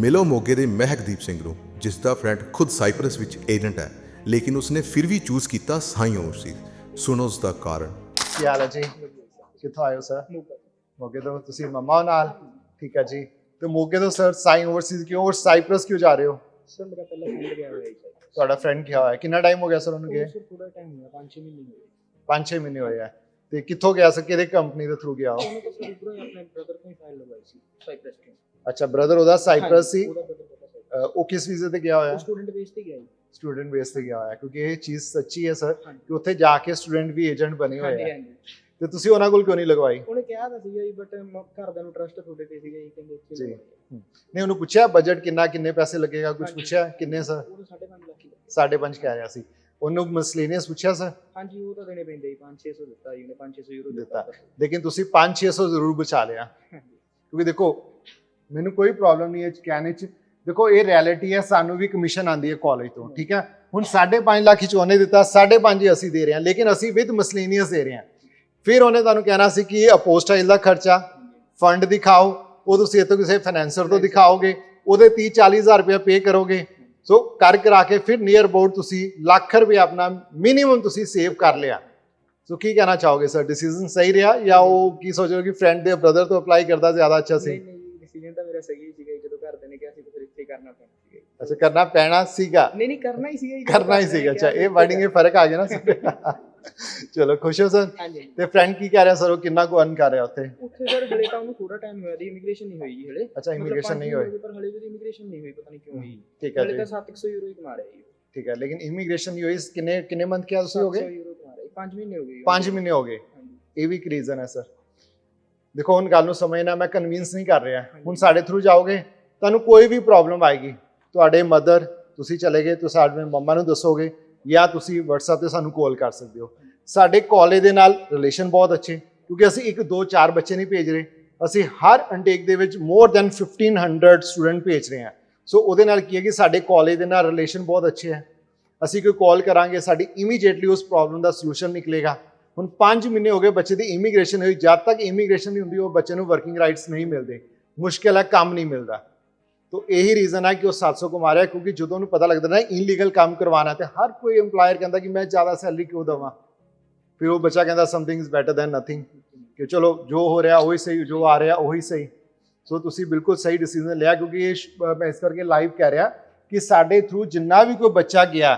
ਮਿਲੋ ਮੋਗੇ ਦੇ ਮਹਿਕਦੀਪ ਸਿੰਘ ਨੂੰ ਜਿਸ ਦਾ ਫਰੈਂਡ ਖੁਦ ਸਾਈਪਰਸ ਵਿੱਚ ਏਜੰਟ ਹੈ ਲੇਕਿਨ ਉਸਨੇ ਫਿਰ ਵੀ ਚੂਜ਼ ਕੀਤਾ ਸਾਈ ਓਵਰਸੀਜ਼ ਸੁਣੋ ਉਸ ਦਾ ਕਾਰਨ। ਕੀ ਹਾਲ ਹੈ ਜੀ? ਕਿੱਥੋਂ ਆਏ ਹੋ ਸਰ ਮੋਗੇ ਤੋਂ। ਤੁਸੀਂ ਮੰਮਾ ਨਾਲ? ਠੀਕ ਹੈ ਜੀ। ਤੇ ਮੋਗੇ ਤੋਂ ਸਰ ਸਾਈਨ ਓਵਰਸੀਜ਼ ਕਿਉਂ ਔਰ ਸਾਈਪਰਸ ਕਿਉਂ ਜਾ ਰਹੇ ਹੋ? ਸਰ ਮੇਰਾ ਪਹਿਲਾ ਫਰੈਂਡ ਗਿਆ ਹੋਇਆ ਹੈ ਤੁਹਾਡਾ ਫਰੈਂਡ ਕਿਹਾ ਹੋਇਆ। ਹੈ ਕਿੰਨਾ ਟਾਈਮ ਹੋ ਗਿਆ ਸਰ ਉਹਨੂੰ ਗਏ? ਸਰ ਥੋੜਾ ਟਾਈਮ ਹੋਇਆ 5-6 ਮਹੀਨੇ ਹੋਏ। 5-6 ਮਹੀਨੇ ਹੋਏ ਆ। ਤੇ ਕਿੱਥੋਂ ਗਿਆ ਸਰ ਕਿਹਦੇ ਕੰਪਨੀ ਦੇ ਥਰੂ ਗਿਆ ਉਹ? ਆਪਣੇ ਬ੍ਰਦਰ ਤੋਂ ਹੀ ਫਾਈਲ ਲਗਵਾਈ ਸੀ ਸਾਈਪ੍ਰਸ ਤੋਂ। ਅੱਛਾ ਬ੍ਰਦਰ ਉਹਦਾ ਸਾਈਪਰਸ ਸੀ ਅਹ ਉਹ ਕਿਸ ਵੀਜ਼ੇ ਤੇ ਗਿਆ ਹੋਇਆ ਸਟੂਡੈਂਟ ਬੇਸ ਤੇ ਗਿਆ ਜੀ ਸਟੂਡੈਂਟ ਬੇਸ ਤੇ ਗਿਆ ਹੋਇਆ ਕਿਉਂਕਿ ਇਹ ਚੀਜ਼ ਸੱਚੀ ਹੈ ਸਰ ਹਾਂਜੀ। ਕਿ ਉੱਥੇ ਜਾ ਕੇ ਸਟੂਡੈਂਟ ਵੀ ਏਜੰਟ ਬਣੇ ਹੋਏ ਹਾਂਜੀ ਆ ਹਾਂਜੀ ਤੇ ਤੁਸੀਂ ਉਹਨਾਂ ਕੋਲ ਕਿਉਂ ਨਹੀਂ ਲਗਵਾਈ ਉਹਨੇ ਕਿਹਾ ਤਾਂ ਸੀਗਾ ਜੀ ਬਟ ਘਰਦਿਆਂ ਨੂੰ ਟਰਸਟ ਤੁਹਾਡੇ ਤੇ ਸੀਗਾ ਜੀ ਕਹਿੰਦੇ ਇੱਥੇ ਜੀ। ਲਗਵਾਓ। ਨਹੀਂ ਉਹਨੂੰ ਪੁੱਛਿਆ ਬਜਟ ਕਿੰਨਾ ਕਿੰਨੇ ਪੈਸੇ ਲੱਗੇਗਾ ਕੁਝ ਹਾਂਜੀ। ਪੁੱਛਿਆ ਕਿੰਨੇ ਸਰ ਉਹ ਤਾਂ 5.5 ਲੱਖ ਹੀ ਲੱਗੇ। 5.5 ਕਹਿ ਰਿਹਾ ਸੀ ਉਹਨੂੰ ਮਸਲੀਨੀਅਸ ਪੁੱਛਿਆ ਸਰ ਹਾਂਜੀ ਉਹ ਤਾਂ ਦੇਣੇ ਪੈਂਦੇ ਜੀ 5-600 ਦਿੱਤਾ ਜੀ ਉਹਨੇ 5-600 ਯੂਰੋ ਦਿੱਤਾ। ਦਿੱਤਾ ਲੇਕਿਨ ਤੁਸੀਂ 5-600 ਜ਼ਰੂਰ ਬਚਾ ਲਿਆ ਹਾਂਜੀ। ਕਿਉਂਕਿ ਦੇਖੋ ਮੈਨੂੰ ਕੋਈ ਪ੍ਰੋਬਲਮ ਨਹੀਂ ਹੈ ਕਹਿਣੇ ਚ। ਦੇਖੋ, ਇਹ ਰਿਐਲਿਟੀ ਹੈ, ਸਾਨੂੰ ਵੀ ਕਮਿਸ਼ਨ ਆਂਦੀ ਹੈ ਕਾਲਜ ਤੋਂ, ਠੀਕ ਹੈ? ਹੁਣ 5.5 ਲੱਖ ਚ ਉਹਨੇ ਦਿੱਤਾ 5.5 ਹੀ ਅਸੀਂ ਦੇ ਰਹੇ ਹਾਂ, ਲੇਕਿਨ ਅਸੀਂ ਵਿਦ ਮਸਲੀਨੀਅਸ ਦੇ ਰਹੇ ਹਾਂ। ਫਿਰ ਉਹਨੇ ਤੁਹਾਨੂੰ ਕਹਿਣਾ ਸੀ ਕਿ ਇਹ ਅਪੋਸਟਾਈਲ ਦਾ ਖਰਚਾ ਫੰਡ ਦਿਖਾਓ, ਉਹ ਤੁਸੀਂ ਇੱਥੋਂ ਕਿਸੇ ਫਾਈਨੈਂਸਰ ਤੋਂ ਦਿਖਾਓਗੇ, ਉਹਦੇ 30 40 ਹਜ਼ਾਰ ਰੁਪਏ ਪੇ ਕਰੋਗੇ। ਸੋ ਕਰ ਕਰਾ ਕੇ ਫਿਰ ਨੀਅਰ ਅਬਾਊਟ ਤੁਸੀਂ ਲੱਖ ਰੁਪਏ ਆਪਣਾ ਮਿਨੀਮਮ ਤੁਸੀਂ ਸੇਵ ਕਰ ਲਿਆ। ਸੋ ਕੀ ਕਹਿਣਾ ਚਾਹੋਗੇ ਸਰ ਡਿਸੀਜਨ ਸਹੀ ਰਿਹਾ ਜਾਂ ਉਹ ਕੀ ਸੋਚ ਰਹੇ ਹੋ ਕਿ ਫਰੈਂਡ ਦੇ ਬ੍ਰਦਰ ਤੋਂ ਅਪਲਾਈ ਕਰਦਾ ਜ਼ਿਆਦਾ ਅੱਛਾ ਸੀ? ਨਹੀਂ ਨਹੀਂ ਡਿਸੀਜਨ ਤਾਂ ਮੇਰਾ ਸਹੀ ਸੀਗਾ ਜੀ, ਜਦੋਂ ਘਰਦਿਆਂ ਨੇ ਕਿਹਾ ਸੀ ਤਾਂ ਫਿਰ ਇੱਥੇ ਹੀ ਕਰਨਾ ਪੈਣਾ ਸੀਗਾ ਜੀ। ਅੱਛਾ ਕਰਨਾ ਪੈਣਾ ਸੀਗਾ। ਨਹੀਂ ਨਹੀਂ ਕਰਨਾ ਹੀ ਸੀਗਾ ਜੀ, ਜਦੋਂ ਕਰਨਾ ਹੀ ਘਰਦਿਆਂ ਨੇ ਸੀਗਾ। ਅੱਛਾ ਕਿਹਾ ਇਹ ਸੀ ਵਰਡਿੰਗ ਇਹ ਫ਼ਰਕ ਆ ਗਿਆ ਨਾ ਸਾਡੇ ਚਲੋ ਖੁਸ਼ ਹੋ ਸਰ? ਹਾਂਜੀ। ਤੇ ਫਰੈਂਡ ਕੀ ਕਹਿ ਰਿਹਾ ਸਰ ਉਹ ਕਿੰਨਾ ਕੁ ਅਰਨ ਕਰ ਰਿਹਾ ਉੱਥੇ? ਉੱਥੇ ਸਰ ਹਲੇ ਤਾਂ ਉਹਨੂੰ ਥੋੜਾ ਟਾਈਮ ਹੋਇਆ ਦੀ ਇਮੀਗ੍ਰੇਸ਼ਨ ਨਹੀਂ ਹੋਈ ਜੀ ਹਲੇ। ਅੱਛਾ ਮਤਲਬ ਇਮੀਗ੍ਰੇਸ਼ਨ ਪੰਜ ਨਹੀਂ ਮਹੀਨੇ ਹੋਈ ਹੋ ਗਏ, ਪਰ ਹਲੇ ਵੀ ਇਮੀਗ੍ਰੇਸ਼ਨ ਨਹੀਂ ਹੋਈ ਪਤਾ ਨਹੀਂ ਕਿਉਂ ਹੋਈ। ਠੀਕ ਹੈ ਹਲੇ ਜੀ। ਤਾਂ 700 ਯੂਰੋ ਹੀ ਕਮਾ ਰਿਹਾ ਜੀ ਠੀਕ ਹੈ ਲੇਕਿਨ ਇਮੀਗ੍ਰੇਸ਼ਨ ਨਹੀਂ ਹੋਈ ਕਿੰਨੇ ਕਿੰਨੇ ਮੰਥ ਕਿਹਾ ਤੁਸੀਂ ਹੋ 700 ਗਏ ਯੂਰੋ ਕਮਾ ਰਿਹਾ 5 ਮਹੀਨੇ ਹੋ ਗਏ ਜੀ। 5 ਮਹੀਨੇ ਹੋ ਗਏ। ਹਾਂਜੀ। ਇਹ ਵੀ ਇੱਕ ਰੀਜ਼ਨ ਹੈ ਸਰ। ਦੇਖੋ ਹੁਣ ਗੱਲ ਨੂੰ ਸਮਝਣਾ ਮੈਂ ਕਨਵਿੰਸ ਨਹੀਂ ਕਰ ਰਿਹਾ। ਹੁਣ ਸਾਡੇ ਥਰੂ ਜਾਓਗੇ ਤੁਹਾਨੂੰ ਕੋਈ ਵੀ ਪ੍ਰੋਬਲਮ ਆਏਗੀ। ਤੁਹਾਡੇ ਮਦਰ ਤੁਸੀਂ ਚਲੇ ਗਏ ਤੁਸੀਂ ਸਾਡੇ ਮੰਮਾ ਨੂੰ ਦੱਸੋਗੇ ਜਾਂ ਤੁਸੀਂ WhatsApp ਤੇ ਸਾਨੂੰ ਕਾਲ ਕਰ ਸਕਦੇ ਹੋ। ਸਾਡੇ ਕਾਲਜ ਦੇ ਨਾਲ ਰਿਲੇਸ਼ਨ ਬਹੁਤ ਅੱਛੇ ਕਿਉਂਕਿ ਅਸੀਂ ਇੱਕ ਦੋ ਚਾਰ ਬੱਚੇ ਨਹੀਂ ਭੇਜ ਰਹੇ। ਅਸੀਂ ਹਰ ਇਨਟੇਕ ਦੇ ਵਿੱਚ ਮੋਰ ਦੈਨ 1500 ਸਟੂਡੈਂਟ ਭੇਜ ਰਹੇ ਹਾਂ। ਸੋ ਉਹਦੇ ਨਾਲ ਕੀ ਹੈ ਕਿ ਸਾਡੇ ਕਾਲਜ ਦੇ ਨਾਲ ਰਿਲੇਸ਼ਨ ਬਹੁਤ ਅੱਛੇ ਹੈ। ਅਸੀਂ ਕੋਈ ਕਾਲ ਕਰਾਂਗੇ ਸਾਡੀ ਇਮੀਡੀਏਟਲੀ ਉਸ ਪ੍ਰੋਬਲਮ ਦਾ ਸੋਲੂਸ਼ਨ ਨਿਕਲੇਗਾ। ਹੁਣ 5 ਮਹੀਨੇ ਹੋ ਗਏ ਬੱਚੇ ਦੀ ਇਮੀਗ੍ਰੇਸ਼ਨ ਹੋਈ, ਜਦ ਤੱਕ ਇਮੀਗ੍ਰੇਸ਼ਨ ਨਹੀਂ ਹੁੰਦੀ, ਉਹ ਬੱਚੇ ਨੂੰ ਵਰਕਿੰਗ ਰਾਈਟਸ ਨਹੀਂ ਮਿਲਦੇ। ਮੁਸ਼ਕਿਲ ਹੈ, ਕੰਮ ਨਹੀਂ ਮਿਲਦਾ। ਤੋ ਇਹੀ ਰੀਜ਼ਨ ਹੈ ਕਿ ਉਹ 700 ਕਮਾ ਰਿਹਾ, ਕਿਉਂਕਿ ਜਦੋਂ ਉਹਨੂੰ ਪਤਾ ਲੱਗਦਾ ਨਾ ਇਨਲੀਗਲ ਕੰਮ ਕਰਵਾਉਣਾ ਤੇ ਹਰ ਕੋਈ EMPLOYER ਕਹਿੰਦਾ ਕਿ ਮੈਂ ਜ਼ਿਆਦਾ ਸੈਲਰੀ ਕਿਉਂ ਦੇਵਾਂ? ਫਿਰ ਉਹ ਬੱਚਾ ਕਹਿੰਦਾ something is better than nothing ਕਿ ਚਲੋ, ਜੋ ਹੋ ਰਿਹਾ, ਉਹੀ ਸਹੀ, ਜੋ ਆ ਰਿਹਾ, ਉਹੀ ਸਹੀ। ਸੋ ਤੁਸੀਂ ਬਿਲਕੁਲ ਸਹੀ ਡਿਸੀਜਨ ਲਿਆ, ਕਿਉਂਕਿ ਇਹ ਮੈਂ ਇਸ ਕਰਕੇ ਲਾਈਵ ਕਹਿ ਰਿਹਾ ਕਿ ਸਾਡੇ ਥਰੂ ਜਿੰਨਾ ਵੀ ਕੋਈ ਬੱਚਾ ਗਿਆ,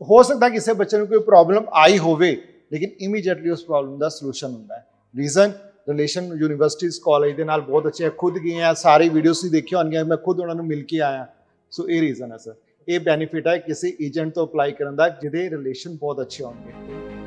ਹੋ ਸਕਦਾ ਕਿਸੇ ਬੱਚੇ ਨੂੰ ਕੋਈ ਪ੍ਰੋਬਲਮ ਆਈ ਹੋਵੇ। ਲੇਕਿਨ ਇਮੀਡੀਏਟਲੀ ਉਸ ਪ੍ਰੋਬਲਮ ਦਾ ਸੋਲੂਸ਼ਨ ਹੁੰਦਾ ਹੈ। ਰੀਜ਼ਨ ਰਿਲੇਸ਼ਨ ਯੂਨੀਵਰਸਿਟੀਜ਼ ਕਾਲਜ ਦੇ ਨਾਲ ਬਹੁਤ ਅੱਛੇ ਖੁਦ ਗਏ ਆ, ਸਾਰੀ ਵੀਡੀਓਜ਼ ਵੀ ਦੇਖੀ ਹੋਣਗੀਆਂ ਮੈਂ ਖੁਦ ਉਹਨਾਂ ਨੂੰ ਮਿਲ ਕੇ ਆਇਆ। ਸੋ ਇਹ ਰੀਜ਼ਨ ਹੈ ਸਰ ਇਹ ਬੈਨੀਫਿਟ ਹੈ ਕਿਸੇ ਏਜੰਟ ਤੋਂ ਅਪਲਾਈ ਕਰਨ ਦਾ, ਜਿਹਦੇ ਰਿਲੇਸ਼ਨ ਬਹੁਤ ਅੱਛੇ ਹੋਣਗੇ।